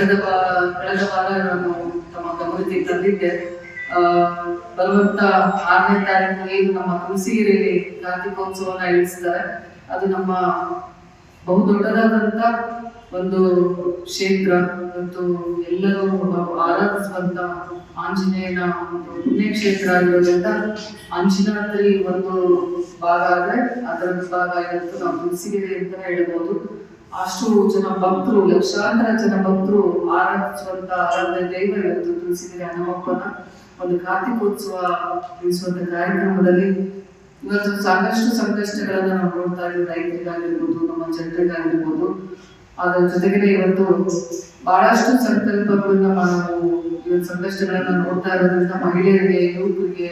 ಕಳೆದ ಕಳೆದ ವಾರ ನಾನು ತಮ್ಮ ಗಮನಕ್ಕೆ ತಂದಿದ್ದೆ. ಬರುವಂತ ಆರನೇ ತಾರೀಕು ಏನು ನಮ್ಮ ತುಳಸಿಗಿರಿಯಲ್ಲಿ ಕಾರ್ತಿಕೋತ್ಸವನ ಇಳಿಸ್ತಾರೆ ಅದು ನಮ್ಮ ಬಹುದೊಡ್ಡದಾದಂತ ಒಂದು ಕ್ಷೇತ್ರ. ಮತ್ತು ಎಲ್ಲರೂ ನಾವು ಆರಾಧಿಸುವಂತ ಆಂಜನೇಯನ ಒಂದು ಪುಣ್ಯಕ್ಷೇತ್ರ ಆಗಿರೋದ್ರಿಂದ ಅಂಜನಾದ್ರಿ ಒಂದು ಭಾಗ ಆದ್ರೆ ಅದರ ಭಾಗ ಇರುತ್ತೆ ನಾವು ತುಳಸಿಗಿರಿ ಅಂತ ಹೇಳ್ಬೋದು. ಅಷ್ಟು ಜನ ಭಕ್ತರು, ಲಕ್ಷಾಂತರ ಜನ ಭಕ್ತರು ಆರಾಧಿಸುವಂತ ಆರಾಧನೆ ದೈವ ಇವತ್ತು ತುಳಸಿಗಿರಿ ಹನುಮಪ್ಪನ ಒಂದು ಕಾರ್ತಿಕೋತ್ಸವ ತಿಳಿಸುವಂತ ಕಾರ್ಯಕ್ರಮದಲ್ಲಿ ಇವತ್ತು ಸಾಕಷ್ಟು ಸಂಕಷ್ಟಗಳನ್ನ ನಾವು ನೋಡ್ತಾ ಇದ್ದೀವಿ. ರೈತರಿಗಾಗಿರ್ಬೋದು, ನಮ್ಮ ಜನರಿಗಾಗಿರ್ಬೋದು. ಅದರ ಜೊತೆಗೆ ಇವತ್ತು ಬಹಳಷ್ಟು ಸಂಕಲ್ಪಗಳನ್ನ ನಾವು ಇವತ್ತು ಸಂಕಷ್ಟಗಳನ್ನ ನೋಡ್ತಾ ಇರೋದ್ರಿಂದ ಮಹಿಳೆಯರಿಗೆ, ಯುವಕರಿಗೆ,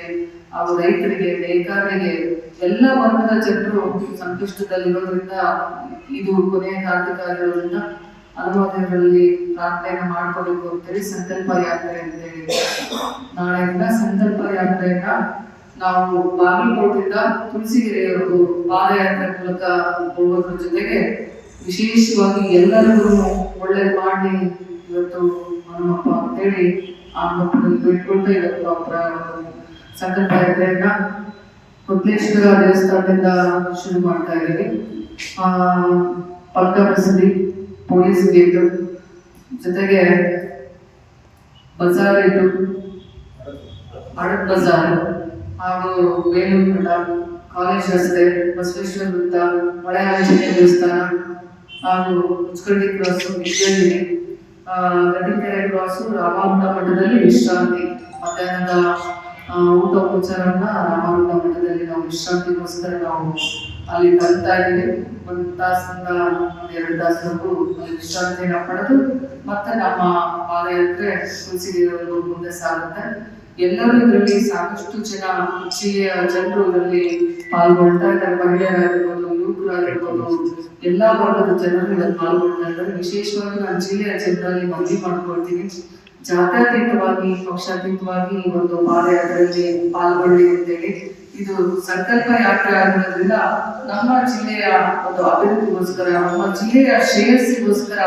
ಹಾಗೂ ರೈತರಿಗೆ, ನೇಕಾರರಿಗೆ ಎಲ್ಲ ವರ್ಗದ ಜನರು ಸಂಕಷ್ಟದಲ್ಲಿರೋದ್ರಿಂದ, ಇದು ಕೊನೆಯ ಕಾರ್ತಿಕ ಆಗಿರೋದ್ರಿಂದ ಅನುವಾದಗಳಲ್ಲಿ ಪ್ರಾರ್ಥನೆ ಮಾಡ್ಕೋಬೇಕು ಅಂತೇಳಿ ಸಂಕಲ್ಪ ಯಾತ್ರೆ ಅಂತೇಳಿ ನಾಳೆಯಿಂದ ಸಂಕಲ್ಪ ಯಾತ್ರೆಯನ್ನ ನಾವು ಬಾಗಲಕೋಟೆಯಿಂದ ತುಳಸಿಗೆರೆಯವರು ಪಾದಯಾತ್ರೆ ಮೂಲಕ ಹೋಗೋದ್ರ ಜೊತೆಗೆ ವಿಶೇಷವಾಗಿ ಎಲ್ಲರಿಗೂ ಒಳ್ಳೆ ಮಾಡಿ ಇವತ್ತು ಹನುಮಪ್ಪ ಅಂತೇಳಿ ಆ ಮಕ್ಕಳನ್ನು ಬಿಟ್ಕೊಳ್ತಾ ಇವತ್ತು ಸಂಕಲ್ಪ ದೇವಸ್ಥಾನದಿಂದ ಶುರು ಮಾಡ್ತಾ ಇದ್ದೀವಿ. ಪಕ್ಕ ಬಸದಿ ಪೊಲೀಸ್ ಗೇಟು, ಜೊತೆಗೆ ಬಜಾರ್ ಇಟ್ಟು ಅಡಕ್ ಬಜಾರ್ ಹಾಗೂ ಬೇಲೂರು ಮಠ, ಕಾಲೇಜ್ ರಸ್ತೆ, ಬಸವೇಶ್ವರ ವೃತ್ತ ಹೊಳೆ ದೇವಸ್ಥಾನ ಹಾಗೂ ಉಚ್ಕಂಡಿ ಕ್ರಾಸ್ ವಿದ್ಯಾರ್ಥಿನಿ. ಗದಿಕೆರೆ ಕ್ರಾಸು ರಾಮಾನಂದ ಮಠದಲ್ಲಿ ವಿಶ್ರಾಂತಿ. ಮಧ್ಯಾಹ್ನದ ಊಟ ಉಪಚಾರವನ್ನ ರಾಮಾನಂದ ಮಠದಲ್ಲಿ ನಾವು ವಿಶ್ರಾಂತಿಗೋಸ್ಕರ ನಾವು ಅಲ್ಲಿ ಬರ್ತಾ ಇದ್ದೀವಿ. ಒಂದು ತಾಸಿಂದ ಒಂದು ಎರಡು ತಾಸವರೆಗೂ ವಿಶ್ರಾಂತಿಯನ್ನ ಪಡೆದು ಮತ್ತೆ ನಮ್ಮ ಪಾದಯಾತ್ರೆ ತುಳಸಿಗಿರಿವರೆಗೂ ಮುಂದೆ ಸಾಗುತ್ತೆ. ಎಲ್ಲರೂ ಇದರಲ್ಲಿ ಸಾಕಷ್ಟು ಜನ ಜಿಲ್ಲೆಯ ಜನರು ಇದರಲ್ಲಿ ಪಾಲ್ಗೊಳ್ತಾ ಇದ್ದಾರೆ. ಮಹಿಳೆಯರಾಗಿರ್ಬೋದು, ಯುವಕರಾಗಿರ್ಬೋದು ಎಲ್ಲಾ ವರ್ಗದ ಜನರು ಇದನ್ನು ಪಾಲ್ಗೊಳ್ತಾ ಇದ್ದಾರೆ ವಿಶೇಷವಾಗಿ ನಾನು ಜಿಲ್ಲೆಯ ಜನರಲ್ಲಿ ಮನವಿ ಮಾಡ್ಕೊಳ್ತೀನಿ. ಜಾತ್ಯತೀತವಾಗಿ, ಪಕ್ಷಾತೀತವಾಗಿ ಈ ಒಂದು ಪಾದಯಾತ್ರೆಯಲ್ಲಿ ಪಾಲ್ಗೊಳ್ಳಿ ಅಂತೇಳಿ ಇದು ಸಂಕಲ್ಪ ಯಾತ್ರೆ ಆಗಿರೋದ್ರಿಂದ ನಮ್ಮ ಜಿಲ್ಲೆಯ ಒಂದು ಅಭಿವೃದ್ಧಿಗೋಸ್ಕರ, ನಮ್ಮ ಜಿಲ್ಲೆಯ ಶ್ರೇಯಸ್ಸಿಗೋಸ್ಕರ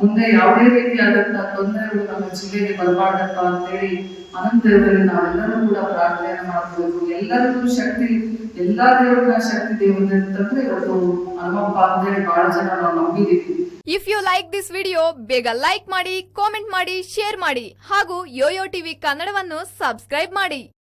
ಮುಂದೆ ಯಾವುದೇ ರೀತಿಯಾದಂತಹ ತೊಂದರೆಗಳು ನಮ್ಮ ಜಿಲ್ಲೆಗೆ ಬರಬಾರ್ದಪ್ಪ ಅಂತೇಳಿ ಅನಂತ ದೇವರಲ್ಲಿ ನಾವೆಲ್ಲರೂ ಕೂಡ ಪ್ರಾರ್ಥನೆಯನ್ನು ಮಾಡಬೇಕು ಎಲ್ಲರಿಗೂ ಶಕ್ತಿ, ಎಲ್ಲಾ ದೇವರ ಶಕ್ತಿ ದೇವರು ಅಂತಂದ್ರೆ ಇವತ್ತು ಹನುಮಪ್ಪ ಅಂತೇಳಿ ಬಹಳ ಜನ ನಾವು ನಂಬಿದೀವಿ if you like this video ಬೇಗ ಲೈಕ್ ಮಾಡಿ ಕಾಮೆಂಟ್ ಮಾಡಿ ಶೇರ್ ಮಾಡಿ ಹಾಗೂ ಯೋಯೋ ಟಿವಿ ಕನ್ನಡವನ್ನು ಸಬ್ಸ್ಕ್ರೈಬ್ ಮಾಡಿ.